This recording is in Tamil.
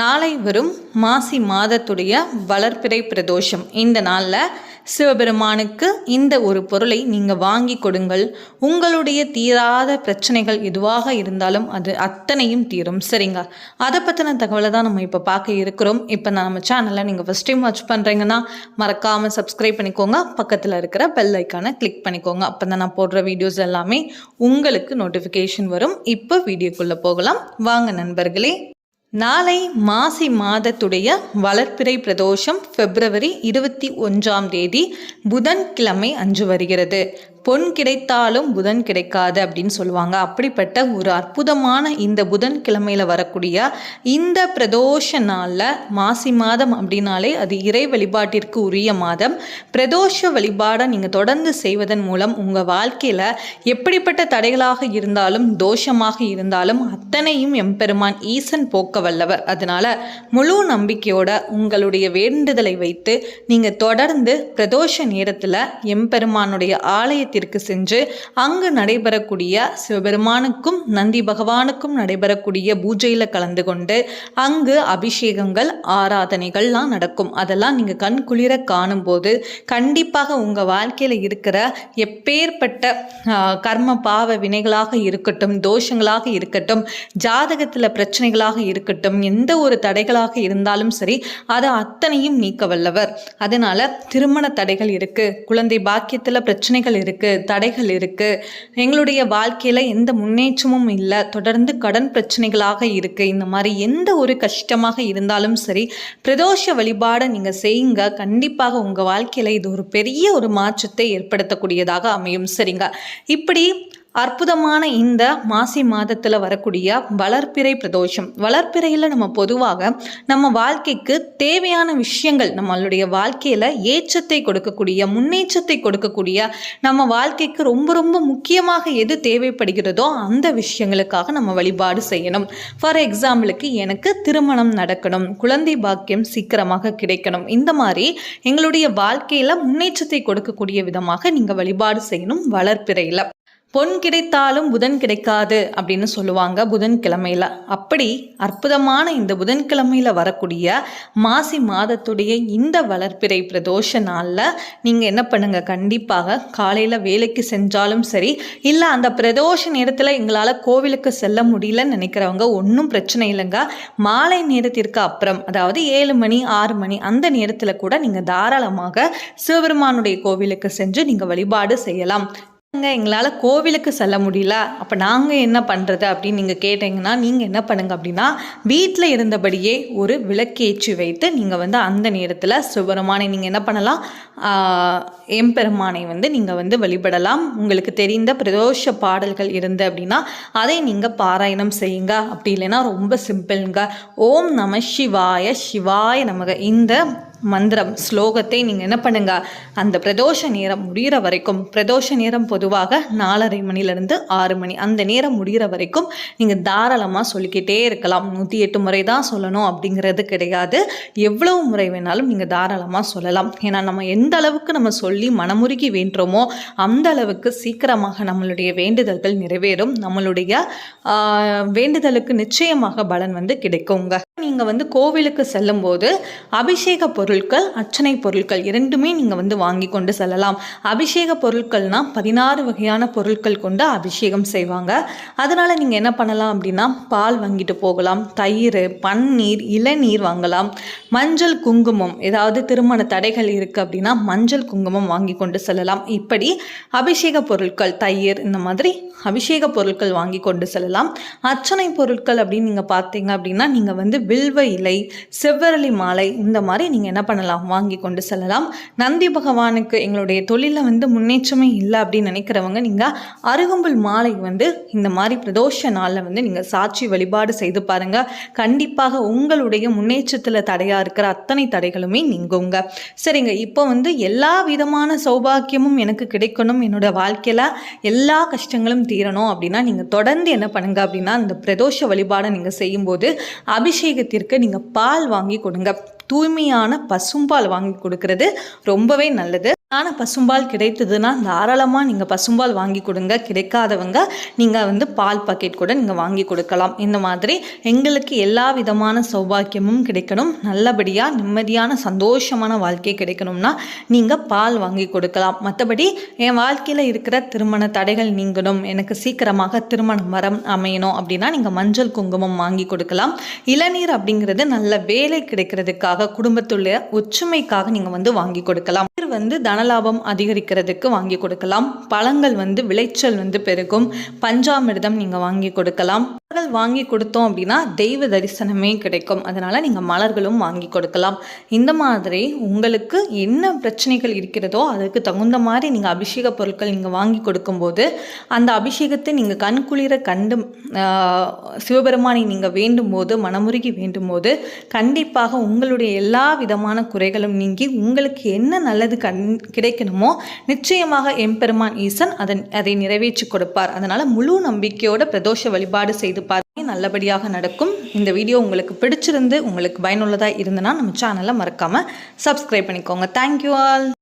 நாளை வரும் மாசி மாதத்துடைய வளர்ப்பிறை பிரதோஷம். இந்த நாளில் சிவபெருமானுக்கு இந்த ஒரு பொருளை நீங்கள் வாங்கி கொடுங்கள். உங்களுடைய தீராத பிரச்சனைகள் எதுவாக இருந்தாலும் அது அத்தனையும் தீரும். சரிங்க. அதை பற்றின தகவலை தான் நம்ம இப்போ பார்க்க இருக்கிறோம். இப்போ நான் நம்ம சேனலை நீங்கள் ஃபஸ்ட் டைம் வாட்ச் பண்ணுறீங்கன்னா மறக்காமல் சப்ஸ்கிரைப் பண்ணிக்கோங்க. பக்கத்தில் இருக்கிற பெல் ஐக்கானை கிளிக் பண்ணிக்கோங்க. அப்போ தான் நான் போடுற வீடியோஸ் எல்லாமே உங்களுக்கு நோட்டிஃபிகேஷன் வரும். இப்போ வீடியோக்குள்ளே போகலாம். வாங்க நண்பர்களே. நாளை மாசி மாதத்துடைய வளர்ப்பிறை பிரதோஷம் பிப்ரவரி இருபத்தி ஒன்றாம் தேதி புதன்கிழமை அன்று வருகிறது. பொன் கிடைத்தாலும் புதன் கிடைக்காது அப்படின்னு சொல்லுவாங்க. அப்படிப்பட்ட ஒரு அற்புதமான இந்த புதன் புதன்கிழமையில் வரக்கூடிய இந்த பிரதோஷ நாளில் மாசி மாதம் அப்படின்னாலே அது இறை வழிபாட்டிற்கு உரிய மாதம். பிரதோஷ வழிபாடை நீங்கள் தொடர்ந்து செய்வதன் மூலம் உங்கள் வாழ்க்கையில் எப்படிப்பட்ட தடைகளாக இருந்தாலும் தோஷமாக இருந்தாலும் அத்தனையும் எம்பெருமான் ஈசன் போக்க வல்லவர். அதனால் முழு நம்பிக்கையோட உங்களுடைய வேண்டுதலை வைத்து நீங்கள் தொடர்ந்து பிரதோஷ நேரத்தில் எம்பெருமானுடைய ஆலயத்தை ஆலயத்திற்கு சென்று அங்கு நடைபெறக்கூடிய சிவபெருமானுக்கும் நந்தி பகவானுக்கும் நடைபெறக்கூடிய பூஜையில் கலந்து கொண்டு அங்கு அபிஷேகங்கள் ஆராதனைகள்லாம் நடக்கும். அதெல்லாம் நீங்கள் கண் குளிர காணும்போது கண்டிப்பாக உங்கள் வாழ்க்கையில் இருக்கிற எப்பேற்பட்ட கர்ம பாவ வினைகளாக இருக்கட்டும் தோஷங்களாக இருக்கட்டும் ஜாதகத்தில் பிரச்சனைகளாக இருக்கட்டும் எந்த ஒரு தடைகளாக இருந்தாலும் சரி அதை அத்தனையும் நீக்க வல்லவர். அதனால் திருமண தடைகள் இருக்குது குழந்தை பாக்கியத்தில் பிரச்சனைகள் இருக்குது இருக்குது தடைகள் இருக்குது எங்களுடைய வாழ்க்கையில் எந்த முன்னேற்றமும் இல்லை. தொடர்ந்து கடன் பிரச்சனைகளாக இருக்குது இந்த மாதிரி எந்த ஒரு கஷ்டமாக இருந்தாலும் சரி பிரதோஷ வழிபாடை நீங்கள் செய்யுங்க. கண்டிப்பாக உங்கள் வாழ்க்கையில் இது ஒரு பெரிய ஒரு மாற்றத்தை ஏற்படுத்தக்கூடியதாக அமையும். சரிங்க? இப்படி அற்புதமான இந்த மாசி மாதத்தில் வரக்கூடிய வளர்ப்பிறை பிரதோஷம். வளர்ப்பிறையில் நம்ம பொதுவாக நம்ம வாழ்க்கைக்கு தேவையான விஷயங்கள் நம்மளுடைய வாழ்க்கையில் ஏற்றத்தை கொடுக்கக்கூடிய முன்னேற்றத்தை கொடுக்கக்கூடிய நம்ம வாழ்க்கைக்கு ரொம்ப ரொம்ப முக்கியமாக எது தேவைப்படுகிறதோ அந்த விஷயங்களுக்காக நம்ம வழிபாடு செய்யணும். ஃபார் எக்ஸாம்பிளுக்கு எனக்கு திருமணம் நடக்கணும் குழந்தை பாக்கியம் சீக்கிரமாக கிடைக்கணும். இந்த மாதிரி எங்களுடைய வாழ்க்கையில் முன்னேற்றத்தை கொடுக்கக்கூடிய விதமாக நீங்கள் வழிபாடு செய்யணும் வளர்ப்பிறையில். பொன் கிடைத்தாலும் புதன் கிடைக்காது அப்படின்னு சொல்லுவாங்க புதன்கிழமையில். அப்படி அற்புதமான இந்த புதன்கிழமையில் வரக்கூடிய மாசி மாதத்துடைய இந்த வளர்ப்பிறை பிரதோஷ நாளில் நீங்கள் என்ன பண்ணுங்கள் கண்டிப்பாக காலையில் வேலைக்கு செஞ்சாலும் சரி இல்லை அந்த பிரதோஷ நேரத்தில் எங்களால் கோவிலுக்கு செல்ல முடியலன்னு நினைக்கிறவங்க ஒன்றும் பிரச்சனை இல்லைங்க. மாலை நேரத்திற்கு அப்புறம் அதாவது ஏழு மணி ஆறு மணி அந்த நேரத்தில் கூட நீங்கள் தாராளமாக சிவபெருமானுடைய கோவிலுக்கு சென்று நீங்கள் வழிபாடு செய்யலாம். எங்களால் கோவிலுக்கு செல்ல முடியல. அப்போ நாங்கள் என்ன பண்ணுறது அப்படின்னு நீங்கள் கேட்டிங்கன்னா நீங்கள் என்ன பண்ணுங்க அப்படின்னா வீட்டில் இருந்தபடியே ஒரு விளக்கேற்றி வைத்து நீங்கள் வந்து அந்த நேரத்தில் சிவபெருமானை நீங்கள் என்ன பண்ணலாம் எம்பெருமானை வந்து நீங்கள் வந்து வழிபடலாம். உங்களுக்கு தெரிந்த பிரதோஷ பாடல்கள் இருந்து அப்படின்னா அதை நீங்கள் பாராயணம் செய்யுங்க. அப்படி இல்லைன்னா ரொம்ப சிம்பிளுங்க. ஓம் நம சிவாய சிவாய நமக. இந்த மந்திரம் ஸ்லோகத்தை நீங்கள் என்ன பண்ணுங்க? அந்த பிரதோஷ நேரம் முடிகிற வரைக்கும் பிரதோஷ நேரம் பொதுவாக நாலரை மணிலேருந்து ஆறு மணி. அந்த நேரம் முடிகிற வரைக்கும் நீங்கள் தாராளமாக சொல்லிக்கிட்டே இருக்கலாம். நூற்றி எட்டு முறை தான் சொல்லணும் அப்படிங்கிறது கிடையாது. எவ்வளவு முறை வேணாலும் நீங்கள் தாராளமாக சொல்லலாம். ஏன்னா நம்ம எந்த அளவுக்கு நம்ம சொல்லி மனமுருகி வேண்டுறோமோ அந்த அளவுக்கு சீக்கிரமாக நம்மளுடைய வேண்டுதல்கள் நிறைவேறும். நம்மளுடைய வேண்டுதலுக்கு நிச்சயமாக பலன் வந்து கிடைக்குங்க. நீங்கள் வந்து கோவிலுக்கு செல்லும்போது அபிஷேக பொருட்கள் அர்ச்சனை பொருட்கள் இரண்டுமே நீங்கள் வந்து வாங்கி கொண்டு செல்லலாம். அபிஷேக பொருட்கள்னால் பதினாறு வகையான பொருட்கள் கொண்டு அபிஷேகம் செய்வாங்க. அதனால் நீங்கள் என்ன பண்ணலாம் அப்படின்னா பால் வாங்கிட்டு போகலாம் தயிர் பன்னீர் இளநீர் வாங்கலாம். மஞ்சள் குங்குமம் ஏதாவது திருமண தடைகள் இருக்குது அப்படின்னா மஞ்சள் குங்குமம் வாங்கி கொண்டு செல்லலாம். இப்படி அபிஷேக பொருட்கள் தயிர் இந்த மாதிரி அபிஷேக பொருட்கள் வாங்கி கொண்டு செல்லலாம். அர்ச்சனை பொருட்கள் அப்படின்னு நீங்கள் பார்த்தீங்க அப்படின்னா நீங்கள் வந்து வில்வ இலை செவ்வரளி மாலை இந்த மாதிரி நீங்கள் என்ன பண்ணலாம்? வாங்கி கொண்டு செல்லலாம். நந்தி பகவானுக்கு எங்களுடைய தொழிலில் வந்து முன்னேற்றமே இல்லை அப்படின்னு நினைக்கிறவங்க நீங்கள் அருகம்புல் மாலை வந்து இந்த மாதிரி பிரதோஷ நாளில் வந்து நீங்கள் சாட்சி வழிபாடு செய்து பாருங்கள் கண்டிப்பாக உங்களுடைய முன்னேற்றத்தில் தடையாக இருக்கிற அத்தனை தடைகளுமே நீங்குங்க. சரிங்க இப்போ வந்து எல்லா விதமான சௌபாக்கியமும் எனக்கு கிடைக்கணும். என்னோட வாழ்க்கையில் எல்லா கஷ்டங்களும் தீரணும் அப்படின்னா நீங்கள் தொடர்ந்து என்ன பண்ணுங்க அப்படின்னா இந்த பிரதோஷ வழிபாடை நீங்கள் செய்யும்போது அபிஷேகத்திற்கு நீங்கள் பால் வாங்கி கொடுங்க. தூய்மையான பசும்பால் வாங்கி கொடுக்கறது ரொம்பவே நல்லது. ஆன பசும்பால் கிடைத்ததுன்னா தாராளமாக நீங்கள் பசும்பால் வாங்கி கொடுங்க. கிடைக்காதவங்க நீங்கள் வந்து பால் பாக்கெட் கூட நீங்கள் வாங்கி கொடுக்கலாம். இந்த மாதிரி எங்களுக்கு எல்லா விதமான சௌபாக்கியமும் கிடைக்கணும். நல்லபடியாக நிம்மதியான சந்தோஷமான வாழ்க்கை கிடைக்கணும்னா நீங்கள் பால் வாங்கி கொடுக்கலாம். மற்றபடி என் வாழ்க்கையில் இருக்கிற திருமண தடைகள் நீங்கணும். எனக்கு சீக்கிரமாக திருமண மரம் அமையணும் அப்படின்னா நீங்கள் மஞ்சள் குங்குமம் வாங்கி கொடுக்கலாம். இளநீர் அப்படிங்கிறது நல்ல வேலை கிடைக்கிறதுக்காக குடும்பத்துள்ள ஒற்றுமைக்காக நீங்கள் வந்து வாங்கி கொடுக்கலாம். நீர் வந்து தனலாபம் அதிகரிக்கிறதுக்கு வாங்கி கொடுக்கலாம். பழங்கள் வந்து விளைச்சல் வந்து பெருகும். பஞ்சாமிர்தம் நீங்கள் வாங்கி கொடுக்கலாம். மலர்கள் வாங்கி கொடுத்தோம் அப்படின்னா தெய்வ தரிசனமே கிடைக்கும். அதனால் நீங்கள் மலர்களும் வாங்கி கொடுக்கலாம். இந்த மாதிரி உங்களுக்கு என்ன பிரச்சனைகள் இருக்கிறதோ அதுக்கு தகுந்த மாதிரி நீங்கள் அபிஷேக பொருட்கள் நீங்கள் வாங்கி கொடுக்கும்போது அந்த அபிஷேகத்தை நீங்கள் கண்குளிர கண்டு சிவபெருமானை நீங்கள் வேண்டும் போது மனமுருகி வேண்டும் போது கண்டிப்பாக உங்களுடைய எல்லா விதமான குறைகளும் நீங்கி உங்களுக்கு என்ன நல்லது கண் கிடைக்கணுமோ நிச்சயமாக எம்பெருமான் ஈசன் அதன் அதை நிறைவேற்றி கொடுப்பார். அதனால் முழு நம்பிக்கையோட பிரதோஷ வழிபாடு செய்து நல்லபடியாக நடக்கும். இந்த வீடியோ உங்களுக்கு பிடிச்சிருந்து உங்களுக்கு பயனுள்ளதாக இருந்தனா நம்ம சேனலை மறக்காமல் சப்ஸ்கிரைப் பண்ணிக்கோங்க. Thank you all